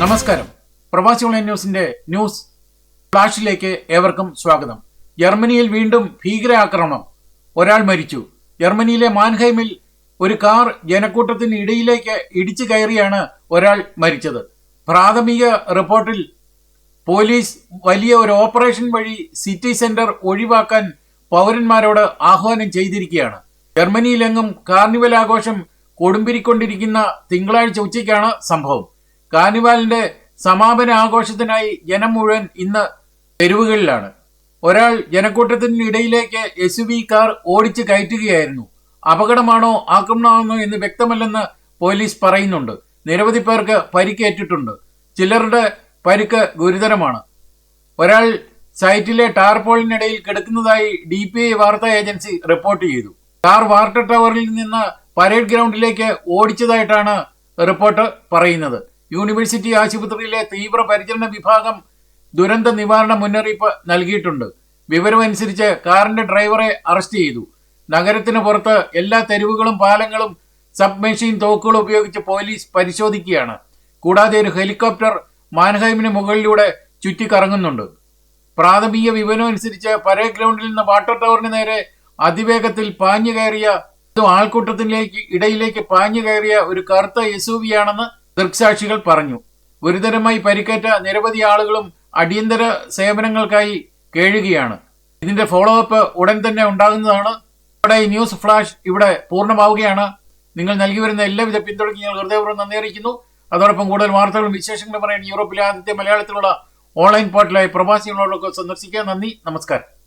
നമസ്കാരം. പ്രവാസി ഓൺലൈൻ ന്യൂസിന്റെ ന്യൂസ് ഫ്ലാഷിലേക്ക് ഏവർക്കും സ്വാഗതം. ജർമ്മനിയിൽ വീണ്ടും ഭീകരാക്രമണം. ഒരാൾ മരിച്ചു. ജർമ്മനിയിലെ മാൻഹൈമിൽ ഒരു കാർ ജനക്കൂട്ടത്തിന് ഇടയിലേക്ക് ഇടിച്ചു കയറിയാണ് ഒരാൾ മരിച്ചത്. പ്രാഥമിക റിപ്പോർട്ടിൽ പോലീസ് വലിയ ഒരു ഓപ്പറേഷൻ വഴി സിറ്റി സെന്റർ ഒഴിവാക്കാൻ പൗരന്മാരോട് ആഹ്വാനം ചെയ്തിരിക്കുകയാണ്. ജർമ്മനിയിലെങ്ങും കാർണിവൽ ആഘോഷം കൊടുമ്പിരിക്കൊണ്ടിരിക്കുന്ന തിങ്കളാഴ്ച ഉച്ചയ്ക്കാണ് സംഭവം. കാർണിവാലിന്റെ സമാപന ആഘോഷത്തിനായി ജനം മുഴുവൻ ഇന്ന് തെരുവുകളിലാണ്. ഒരാൾ ജനക്കൂട്ടത്തിനിടയിലേക്ക് എസ് വി കാർ ഓടിച്ച് കയറ്റുകയായിരുന്നു. അപകടമാണോ ആക്രമണമാണോ എന്ന് വ്യക്തമല്ലെന്ന് പോലീസ് പറയുന്നുണ്ട്. നിരവധി പേർക്ക് പരിക്കേറ്റിട്ടുണ്ട്. ചിലരുടെ പരിക്ക് ഗുരുതരമാണ്. ഒരാൾ സൈറ്റിലെ ടാർപോളിനിടയിൽ കിടക്കുന്നതായി ഡി പി ഐ വാർത്താ ഏജൻസി റിപ്പോർട്ട് ചെയ്തു. കാർ വാർട്ടർ ടവറിൽ നിന്ന് പരേഡ് ഗ്രൗണ്ടിലേക്ക് ഓടിച്ചതായിട്ടാണ് റിപ്പോർട്ട് പറയുന്നത്. യൂണിവേഴ്സിറ്റി ആശുപത്രിയിലെ തീവ്രപരിചരണ വിഭാഗം ദുരന്ത നിവാരണ മുന്നറിയിപ്പ് നൽകിയിട്ടുണ്ട്. വിവരമനുസരിച്ച് കാറിന്റെ ഡ്രൈവറെ അറസ്റ്റ് ചെയ്തു. നഗരത്തിന് പുറത്ത് എല്ലാ തെരുവുകളും പാലങ്ങളും സബ് മെഷീൻ തോക്കുകളും ഉപയോഗിച്ച് പോലീസ് പരിശോധിക്കുകയാണ്. കൂടാതെ ഒരു ഹെലികോപ്റ്റർ മാൻഹൈമിന് മുകളിലൂടെ ചുറ്റിക്കറങ്ങുന്നുണ്ട്. പ്രാഥമിക വിവരം അനുസരിച്ച് പരേഡ് ഗ്രൗണ്ടിൽ നിന്ന് വാട്ടർ ടവറിന് നേരെ അതിവേഗത്തിൽ പാഞ്ഞു കയറിയ ആൾക്കൂട്ടത്തിലേക്ക് ഇടയിലേക്ക് പാഞ്ഞു കയറിയ ഒരു കറുത്ത എസ് യു ആണെന്ന് ദൃക്സാക്ഷികൾ പറഞ്ഞു ഗുരുതരമായി പരിക്കേറ്റ നിരവധി ആളുകളും അടിയന്തര സേവനങ്ങൾക്കായി കേഴുകയാണ്. ഇതിന്റെ ഫോളോ അപ്പ് ഉടൻ തന്നെ ഉണ്ടാകുന്നതാണ്. ഇവിടെ ന്യൂസ് ഫ്ലാഷ് ഇവിടെ പൂർണമാവുകയാണ്. നിങ്ങൾ നൽകി വരുന്ന എല്ലാവിധ പിന്തുണയ്ക്കും ഞങ്ങൾ ഹൃദയപൂർവം നന്ദി അറിയിക്കുന്നു. അതോടൊപ്പം കൂടുതൽ വാർത്തകളും വിശേഷങ്ങളും പറയാൻ യൂറോപ്പിലെ ആദ്യത്തെ മലയാളത്തിലുള്ള ഓൺലൈൻ പോർട്ടലായ പ്രവാസികളോടൊക്കെ സന്ദർശിക്കുക. നന്ദി നമസ്കാരം.